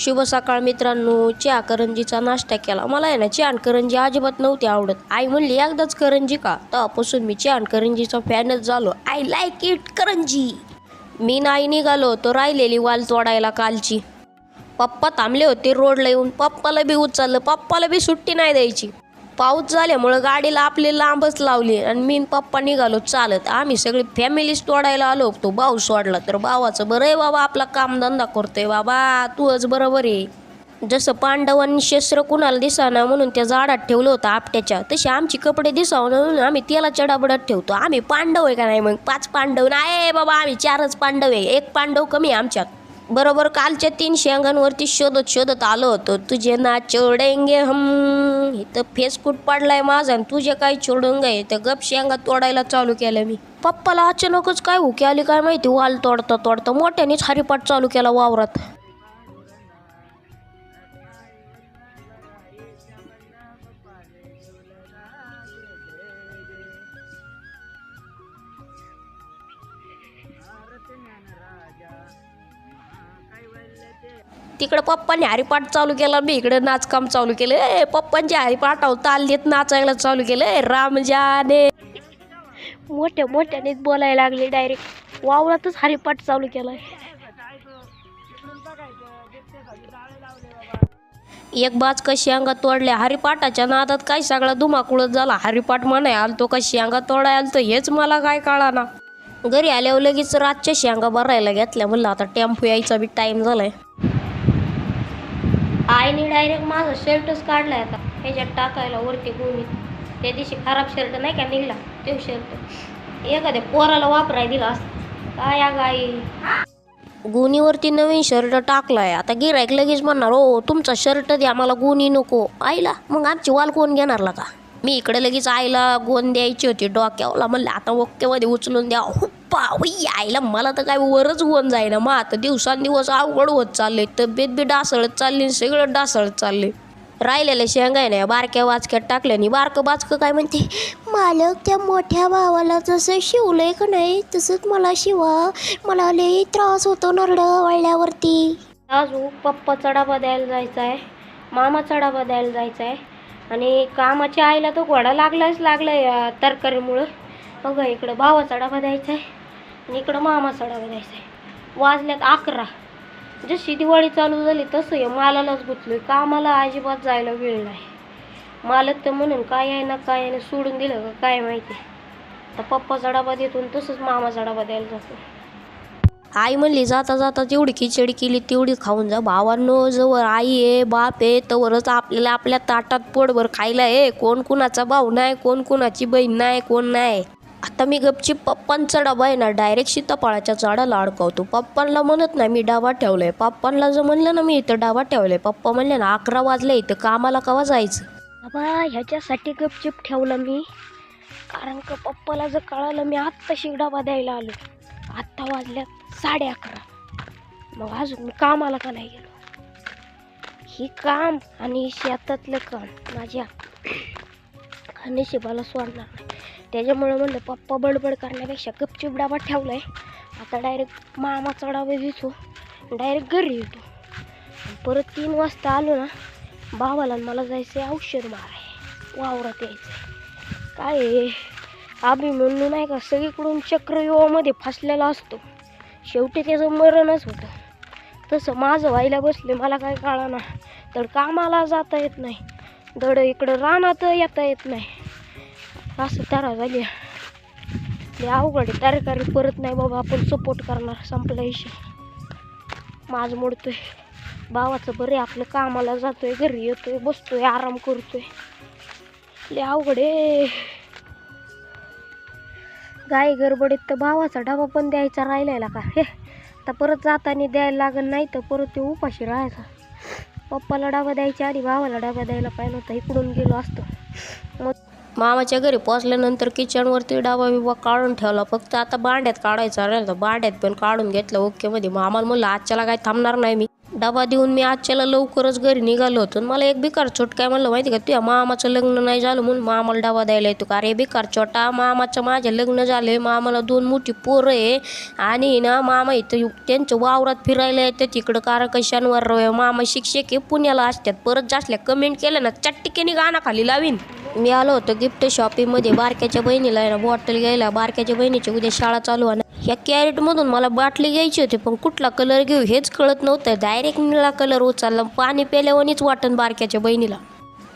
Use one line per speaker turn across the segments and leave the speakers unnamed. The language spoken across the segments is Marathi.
शुभ सकाळ मित्रांनो चहा करंजीचा नाश्ता केला. मला आहे ना चहा करंजी अजिबात नव्हती आवडत. आई म्हणली एकदाच करंजी का तेव्हापासून मी चहा करंजीचा फॅनच झालो. I like it karanji. मी नाही निघालो तो राहिलेली वाल तोडायला कालची. पप्पा थांबले होते रोडला येऊन. पप्पाला बी उचललं. पप्पाला बी सुट्टी नाही द्यायची. पाऊस झाल्यामुळं गाडीला आपली लांबच लावली आणि मी पप्पा निघालो चालत. आम्ही सगळी फॅमिलीच तोडायला आलो. होतो भाऊ सोडला. तर भावाचं बरं आहे बाबा आपला कामधंदा करतोय बाबा. तूच बरोबर आहे. जसं पांडवांनी शस्त्र कुणाला दिसाना म्हणून त्या झाडात ठेवलं होतं आपट्याच्या तसे आमचे कपडे दिसावं म्हणून आम्ही त्याला चढाबडत ठेवतो. आम्ही पांडव आहे का नाही मग? पाच पांडव. नाही बाबा आम्ही चारच पांडव आहे. एक पांडव कमी आहे आमच्यात. बरोबर कालच्या तीन शेंगांवरती शोधत शोधत आलो होतो. तुझे ना चोडेंगे हम. इथं फेसकूट पडलाय माझा आणि तुझे काय चोडंग आहे. तर गप शेंगा तोडायला चालू केलं मी. पप्पाला अचानकच काय हुकी आली काय माहिती? वाल तोडता तोडता मोठ्यानेच हरिपाठ चालू केला वावरात. तिकडं पप्पाने हरिपाठ चालू केला मी इकडे नाचकाम चालू केलं. ए पप्पांच्या हरिपाठावर ताल देत नाचायला चालू केलं. ए रामजाने मोठ्या मोठ्यानेच बोलायला लागले डायरेक्ट वावरातच हरिपाठ चालू केलाय. एक बाज का शेंगा तोडल्या? हरिपाठाच्या नादात काय सगळा धुमाकुळत झाला? हरिपाठ म्हणाय आलतो का शेंगा तोडाय आलतो? हेच मला काय कळाना. घरी आल्यावर लगेच रातच्या शेंगा भरायला घेतल्या. म्हणलं आता टेम्पो यायचा बी टाइम झालाय. आईने डायरेक्ट माझा शर्टच काढलाय आता ह्याच्यात टाकायला वरती गोणीत त्या दिवशी खराब शर्ट नाही का निघला? तो शर्ट एखाद्या पोराला वापराय दिला असत. काय या गाई? गुणीवरती नवीन शर्ट टाकलाय. आता गिरायक लगेच म्हणणार हो तुमचा शर्ट द्या मला गुणी नको. आईला मग आमची वाल कोण घेणार का? मी इकडे लगेच आईला गोन द्यायची होती डोक्यावला. म्हणलं आता ओक्केमध्ये उचलून द्या. हुप्पा यायला आईला मला तर काय वरच होऊन जाईना. मग आता दिवसांदिवस अवघड होत चालले तब्येत बी डासळत चालली सगळं डासळत चालले राहिलेले शेंगाय नाही बारक्या वाचक्यात टाकल्याने बारकं बाचकं काय म्हणते मालक त्या मोठ्या भावाला जसं शिवलंय का नाही तसंच मला शिवा. मला लई त्रास होतो नरड वळल्यावरती. अजून हो, पप्पाचा चढावा द्यायला जायचा आहे मामा चढावा द्यायला जायचा आहे आणि कामाच्या आईला तो घोडा लागलाच लागला या तरकारीमुळं. बघा इकडं भावा चढावा द्यायचा आहे आणि इकडं मामा डबा द्यायचा आहे वाजल्यात अकरा. जशी दिवाळी चालू झाली तसं आहे मालालाच गुतलोय. कामाला अजिबात जायला वेळ नाही. मालक तर म्हणून काय आहे ना काय आहे ना सोडून दिलं का काय माहिती. आहे पप्पाचा डबा देतो आणि तसंच मामाचा डबा द्यायला जातो आई म्हणली जाता जाता जेवढी खिचडी केली तेवढी खाऊन जा. भावांनो जवळ आई आहे बाप आहे तवरच आपल्याला आपल्या ताटात पोटभर खायला आहे. कोण कुणाचा भाऊ नाही कोण कुणाची बहीण नाही कोण नाही. आता मी गपची पप्पांचा डबा आहे ना डायरेक्ट सीताफळाच्या झाडाला अडकवतो. पप्पांना म्हणत नाही मी डाबा ठेवलाय. पप्पांना जर म्हणलं ना मी इथं डाबा ठेवलाय. पप्पा म्हणले ना अकरा वाजले इथं कामाला कवा जायचं? बाबा ह्याच्यासाठी गपचिप ठेवलं मी. कारण का पप्पाला जर कळालं मी आत्ताशी डबा द्यायला आलो. आत्ता वाजल्यात साडे अकरा. मग अजून मी कामाला का नाही गेलो? ही काम आणि शेतातलं काम माझ्या नशिबाला सोडणार नाही. त्याच्यामुळं म्हणलं पप्पा बडबड करण्यापेक्षा गपचूप डाबा आहे आता डायरेक्ट मामाचा डाबा देतो डायरेक्ट घरी येतो. परत तीन वाजता आलो ना भावाला मला जायचं आहे औषध माराय वावरात यायचं काय आम्ही म्हणून नाही का सगळीकडून चक्रव्यूहामध्ये फसलेला असतो. शेवटी त्याचं मरणच होतं. तसं माझं व्हायला बसले मला काय कळाना. तर कामाला जाता येत नाही. दड इकडं रानात येता येत नाही. असं तारा झाली. हे अवघड आहे. तरकारी परत नाही बाबा आपण सपोर्ट करणार. संपला विषय. माझ मोडतोय. भावाचं बरे आपलं कामाला जातोय घरी येतोय बसतोय आराम करतोय. लय अवघड आहे. गाय गडबडीत तर भावाचा डबा पण द्यायचा राहिलेला का? हे आता परत जाताना द्यायला लागत नाही तर परत ते उपाशी राहायचा. पप्पाला डबा द्यायच्या आधी भावाला डबा द्यायला पाहिजे होता. इकडून गेलो असतो. मामाच्या घरी पोचल्यानंतर किचनवरती डाबा बिबा काढून ठेवला. फक्त आता बांड्यात काढायचा राहिला तर बांड्यात पण काढून घेतलं. ओके मध्ये मामाला म्हणलं आजच्याला काय थांबणार नाही मी. डबा देऊन मी आजच्याला लवकरच घरी निघालो होतो आणि मला एक बिकार चोट काय म्हणलं माहिती का तुझ्या मामाचं लग्न नाही झालं म्हणून मामाला डबा द्यायला येतो का? अरे बिकार छोटा मामाचं माझ्या लग्न झाले मामाला दोन मोठी पोरं आहे आणि ना मामा इथं त्यांच्या वावरात फिरायला येतं तिकडं कारण का शनिवार मामा शिक्षक हे पुण्याला असतात. परत जासल्या कमेंट केलं ना चट्टिकेने गाणं खाली लावीन. मी आलो होतो गिफ्ट शॉपिंगमध्ये बारक्याच्या बहिणीला आहे ना बॉटल घ्यायला. बारक्याच्या बहिणीची उद्या शाळा चालू आहे ना ह्या कॅरेटमधून मला बाटली घ्यायची होती पण कुठला कलर घेऊ हेच कळत नव्हतं. डायरेक्ट निळा कलर उचलला पाणी प्याल्यावानीच वाटण बारक्याच्या बहिणीला.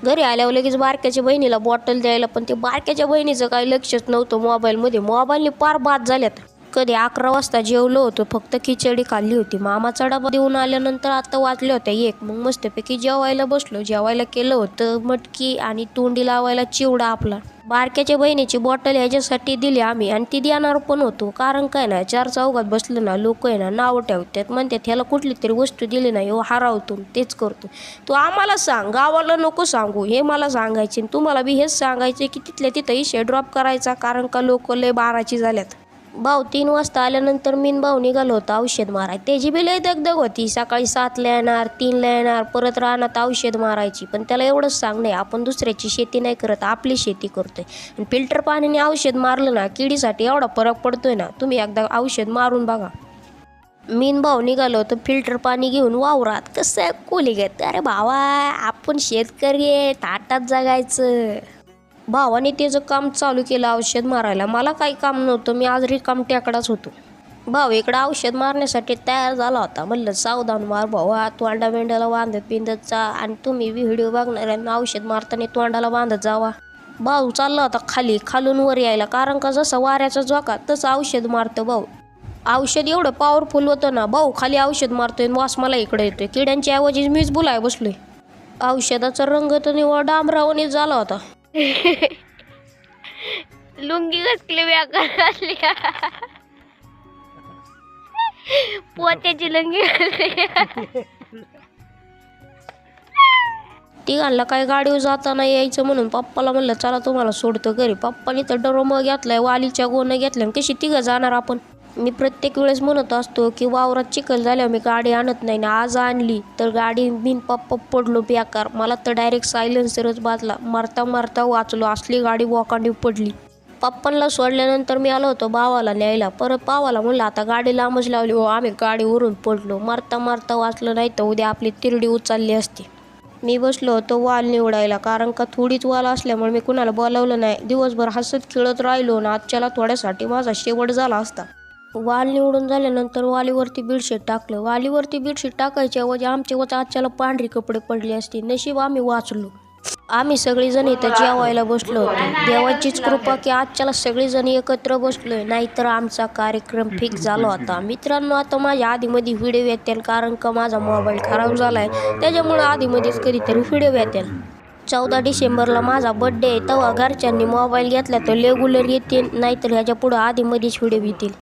घरी आल्यावर लगेच बारक्याच्या बहिणीला बॉटल द्यायला पण ते बारक्याच्या बहिणीचं काही लक्षच नव्हतं मोबाईलमध्ये मोबाईलने पार बाद झाल्यात. कधी अकरा वाजता जेवलो होतो फक्त खिचडी खाल्ली होती. मामाचा डबा देऊन आल्यानंतर आता वाचले होते एक. मग मस्तपैकी जेवायला बसलो. जेवायला केलं होतं मटकी आणि तोंडी लावायला चिवडा आपला. बारक्याच्या बहिणीची बॉटल ह्याच्यासाठी दिली आम्ही आणि ती देणार पण होतो. कारण काय ना चार चौघात बसलं ना लोक आहे ना नावं ठेवतात. म्हणतात ह्याला कुठली तरी वस्तू दिली नाही हो हरावतो तेच करतो. तू आम्हाला सांग गावाला नको सांगू हे मला सांगायचे आणि तुम्हाला बी हेच सांगायचे की तिथल्या तिथं इशे ड्रॉप करायचा. कारण का लोक लय बाराची झाल्यात. भाऊ तीन वाजता आल्यानंतर मीन भाऊ निघालो होता औषध माराय. त्याची बी लय दगदग होती. सकाळी सातला येणार तीनला येणार परत राहणार औषध मारायची. पण त्याला एवढंच सांग नाही आपण दुसऱ्याची शेती नाही करत आपली शेती करतोय. आणि फिल्टर पाण्याने औषध मारलं ना किडीसाठी एवढा फरक पडतोय ना तुम्ही एकदा औषध मारून बघा. मीन भाऊ निघालो होतो फिल्टर पाणी घेऊन वावरात. कसं आहे कोली घेत? अरे भावा आपण शेतकरी आहे ताटात जगायचं. भावाने त्याचं काम चालू केलं औषध मारायला. मला काही काम नव्हतं मी आज रिकाम टेकडाच होतो. भाऊ इकडं औषध मारण्यासाठी तयार झाला होता. म्हणलं सावधान मार भावा तोंडा मेंढ्याला बांधत बिंदत जा आणि तुम्ही व्हिडिओ बघणाऱ्यांना औषध मारताना तोंडाला बांधत जावा. भाऊ चालला होता खाली खालून वर यायला. कारण का जसं वाऱ्याचा झोका तसं औषध मारतं भाऊ. औषध एवढं पॉवरफुल होतं ना भाऊ खाली औषध मारतोय आणि वास मला इकडे येतोय. किड्यांची ऐवजी मीच बुलाय बसलोय. औषधाचा रंग तर निवळ डांबरावणीच झाला होता. लुंगी घातली व्याकरली पोत्याची लुंगी घातली. तिघांना काही गाडीवर जाताना यायचं म्हणून पप्पाला म्हणलं चला तुम्हाला सोडतो घरी. पप्पाने तर डरोम घेतलाय वालीच्या गोणं घेतल्या कशी तिघं जाणार आपण? मी प्रत्येक वेळेस म्हणत असतो की वावरात चिखल झाल्यावर मी गाडी आणत नाही ना आज आणली तर गाडी बिन पप्पा पडलो बेकार. मला तर डायरेक्ट सायलेन्सरच बाजला. मारता मारता वाचलो. असली गाडी वॉकांडी पडली. पप्पांना सोडल्यानंतर मी आलो होतो भावाला न्यायला. परत भावाला म्हणलं आता गाडी लांबच लावली हो. आम्ही गाडीवरून पडलो. मारता मारता वाचलं नाही तर उद्या आपली तिरडी उचलली असती. मी बसलो होतो वाल निवडायला. कारण का थोडीच वाल असल्यामुळे मी कुणाला बोलावलं नाही. दिवसभर हसत खेळत राहिलो ना आजच्याला थोड्यासाठी माझा शेवट झाला असता. वाल निवडून झाल्यानंतर वालीवरती बेडशीट टाकलं. वालीवरती बेडशीट टाकायच्या ऐवजी आमच्या वजा आजच्याला पांढरी कपडे पडले असते. नशीब आम्ही वाचलो. आम्ही सगळीजण इथं जेवायला बसलो. होतो देवाचीच कृपा की आजच्याला सगळीजण एकत्र बसलोय. नाहीतर आमचा कार्यक्रम फिक्स झाला होता. मित्रांनो आता माझ्या आधीमध्ये व्हिडिओ येतील कारण का माझा मोबाईल खराब झालाय. त्याच्यामुळं आधीमध्येच कधीतरी व्हिडिओ येतील. चौदा डिसेंबरला माझा बड्डे आहे. तेव्हा घरच्यांनी मोबाईल घेतला तर रेग्युलर येतील. नाहीतर ह्याच्या पुढं आधीमध्येच व्हिडिओ येतील.